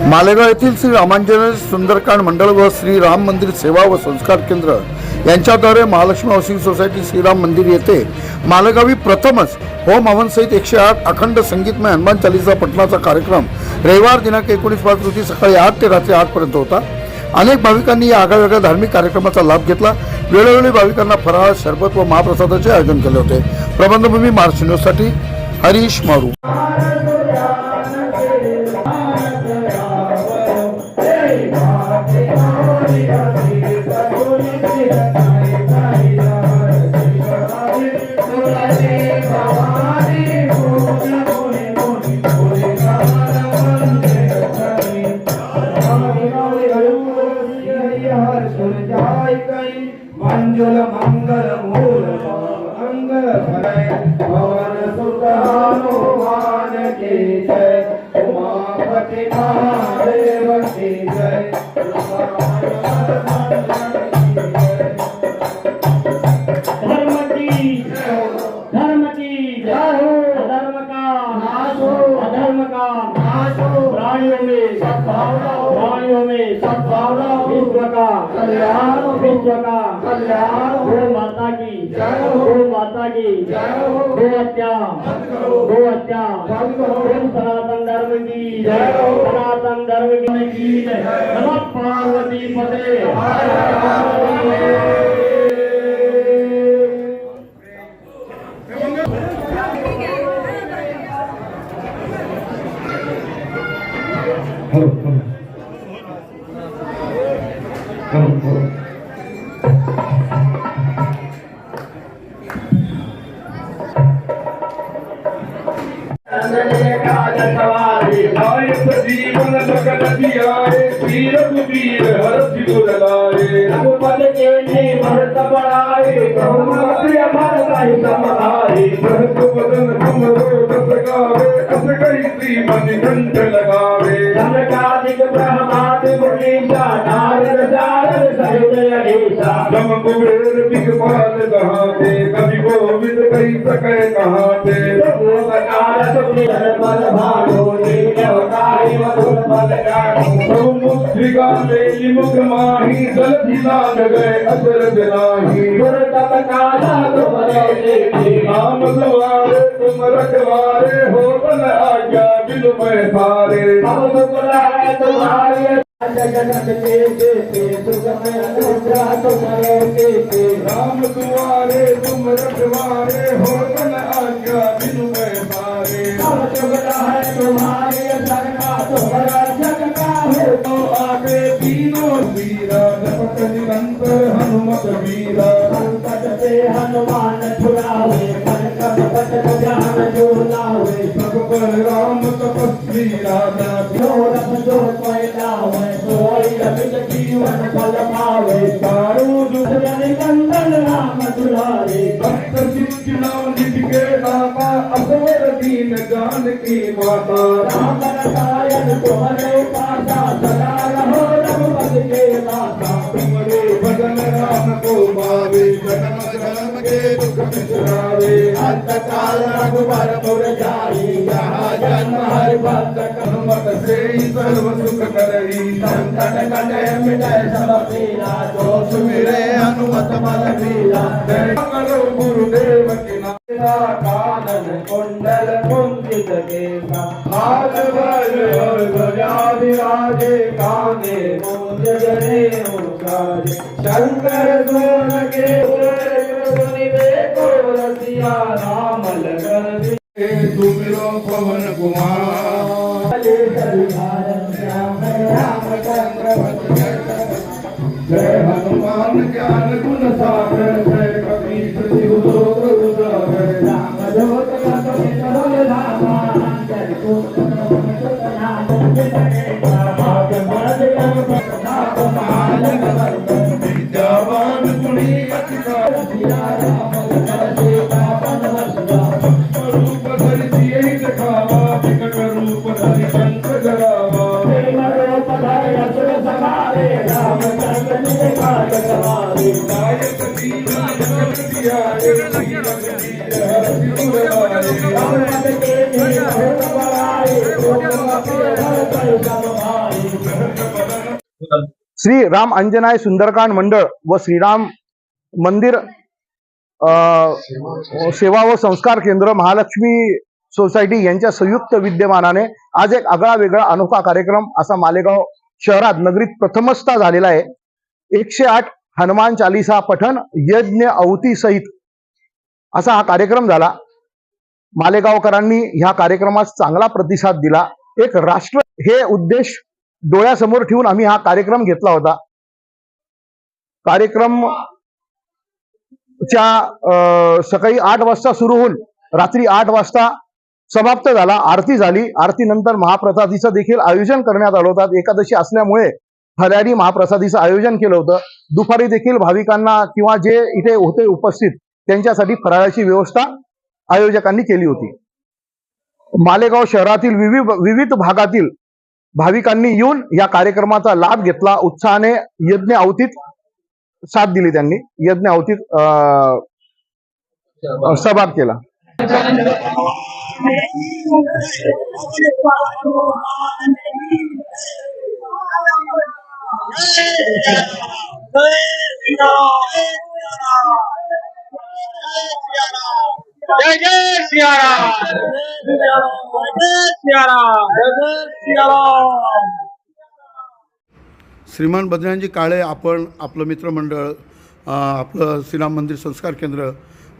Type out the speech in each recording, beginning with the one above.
मालेगाव येथील श्री रामांजन सुंदरकांड मंडळ व श्री राम मंदिर सेवा व संस्कार केंद्र यांच्याद्वारे महालक्ष्मी हाऊसिंग सोसायटी श्रीराम मंदिर येथे मालेगावी प्रथमच होम हवनसहित एकशे आठ अखंड संगीतमय हनुमान चालीसा पठणाचा कार्यक्रम रविवार दिनांक एकोणीस पाच रोजी सकाळी आठ ते रात्री आठपर्यंत होता. अनेक भाविकांनी या आगळ्यावेगळ्या धार्मिक कार्यक्रमाचा लाभ घेतला. वेळोवेळी भाविकांना फराळ सरबत व महाप्रसादाचे आयोजन केले होते. प्रबंधभूमी महाराष्ट्र न्यूजसाठी हरीश मारू. सद्भावना विश्व का कल्याण विश्व का कल्याण गो माता की जय हो माता की जय हो गो हत्या गो हत्या सनातन धर्म की जय हो सनातन धर्म की जय नमः पार्वती पते रसी आए वीर कुबीर हर सिर लाए रघुपति के ने मर्द बढ़ाए कौन अपने अमर साहि समाए प्रभु बदन तुम रो दस गावे अस कई श्री मन कंठ लगावे। जनकादिक ब्रह्मात मुनीता नारद सारद सहित अनीता जम कुबेर पिक पाल दहाते कवि गोविंद कई सके कहाते। प्रभु का कारण सुनि हर पल भाटो मुख माही जल दिलान गए अजर दिलाही गुर तप काला तुमरे देखी राम सवारे तुम रखवारे हो बन आज्ञा बिनु मैं सारे हम सुख है तुम्हारे जगत के देते सुख में अनुग्रह तुम्हारे देते राम दुआरे तुम रखवारे हो बन जो लावे सब पर राम तपस्वी राजा जो रब जो पैलावे सोई रबित जीवन फल पावे. चारों जुग जन कंदन राम दुलारे. भक्त चित्तना निज के नामा असवर दीन जान की माता. राम रसायन तुम्हारे पासा सदा रहो रघुपति के दाता. तुम्हारे भजन राम को पावे जन्म जन्म के दुख बिसरावे संत काल रघुबर पुर जाई यहाँ जन्म हर भक्त कर्मत से सर्व सुख करही संकट कटे मिटे सब पीरा जो सुमिरे हनुमत बल वीरा करो गुरुदेव की नाम कानन कुंडल कुंजित केसा हाथ बल और ध्वजाधिराजे काने मूंज जने ओंकारे शंकर सोन के कुमार चले चल भारत श्याम रामचंद्र जय हनुमान ज्ञान गुण सागर श्री राम अंजनाय सुंदरकांड मंडळ व श्रीराम मंदिर सेवा व संस्कार केंद्र महालक्ष्मी सोसायटी यांच्या संयुक्त विद्यमानाने आज एक आगळा वेगळा अनोखा कार्यक्रम असा मालेगाव शहरात नगरीत प्रथमस्था झालेला आहे. एकशे आठ हनुमान चालिसा पठन यज्ञ अवती सहित असा हा कार्यक्रम झाला. मालेगावकरांनी ह्या कार्यक्रमास चांगला प्रतिसाद दिला. एक राष्ट्र हे उद्देश डोळ्यासमोर ठेवून आम्ही हा कार्यक्रम घेतला होता. कार्यक्रम च्या अं, सकाळी आठ वाजता सुरू होऊन रात्री आठ वाजता समाप्त झाला. आरती झाली. आरतीनंतर महाप्रसादीचं देखील आयोजन करण्यात आलं होतं. एकादशी असल्यामुळे फरारी महाप्रसादीचं आयोजन केलं होतं. दुपारी देखील भाविकांना किंवा जे इथे होते उपस्थित त्यांच्यासाठी फराळाची व्यवस्था आयोजकांनी केली होती. मालेगाव शहरातील विविध विविध भागातील भाविकांनी येऊन या कार्यक्रमाचा लाभ घेतला. उत्साहाने यज्ञ अवतीत साथ दिली त्यांनी. यज्ञ अवतीत सहभाग केला. जय जय सियाराम श्रीमान बद्रनाथजी काळे आपण आपलं मित्रमंडळ आपलं श्रीराम मंदिर संस्कार केंद्र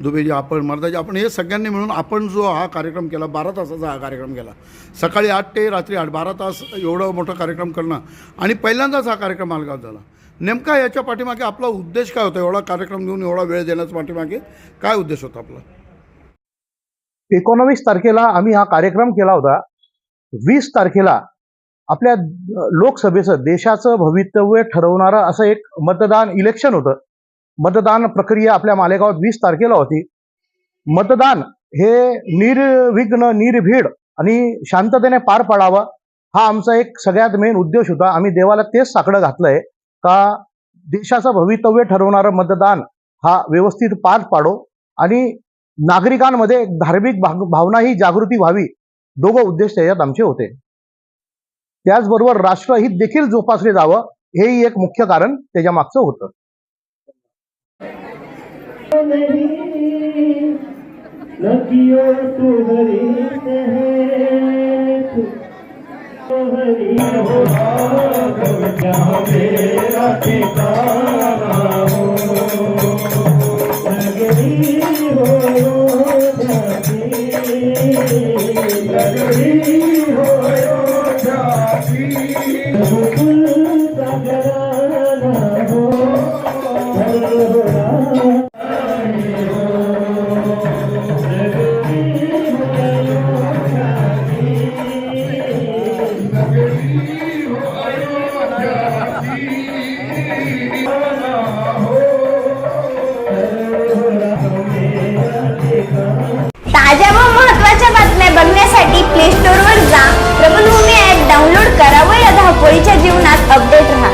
दुबेजी आपण मर्दाजी आपण हे सगळ्यांनी मिळून आपण जो हा कार्यक्रम केला बारा तासाचा हा कार्यक्रम केला. सकाळी आठ ते रात्री आठ बारा तास एवढं मोठा कार्यक्रम करणं आणि पहिल्यांदाच हा कार्यक्रम मालगाव झाला. नेमका याच्या पाठीमागे आपला उद्देश काय होता? एवढा कार्यक्रम घेऊन एवढा वेळ देण्याच्या पाठीमागे काय उद्देश होता आपला? एकोणवीस तारखेला आम्ही हा कार्यक्रम केला होता. वीस तारखेला आपल्या लोकसभेचं देशाचं भवितव्य ठरवणारं असं एक मतदान इलेक्शन होतं. मतदान प्रक्रिया आपल्या मालेगावात वीस तारखेला होती. मतदान हे निर्विघ्न निर्भीड आणि शांततेने पार पाडावं हा आमचा एक सगळ्यात मेन उद्देश होता. आम्ही देवाला तेच साकडं घातलंय का देशाचं भवितव्य ठरवणारं मतदान हा व्यवस्थित पार पाडो आणि नागरिकांमध्ये एक धार्मिक भावना ही जागृती व्हावी दोघं उद्देश त्याच्यात आमचे होते. त्याचबरोबर राष्ट्रहित देखील जोपासले जावं हेही एक मुख्य कारण त्याच्या मागचं होतं. नहीं नदियों तू हरी है तू हरी हो राघव मेरा ठिकाना હોય છે જીવનાથ અપડેટ રહે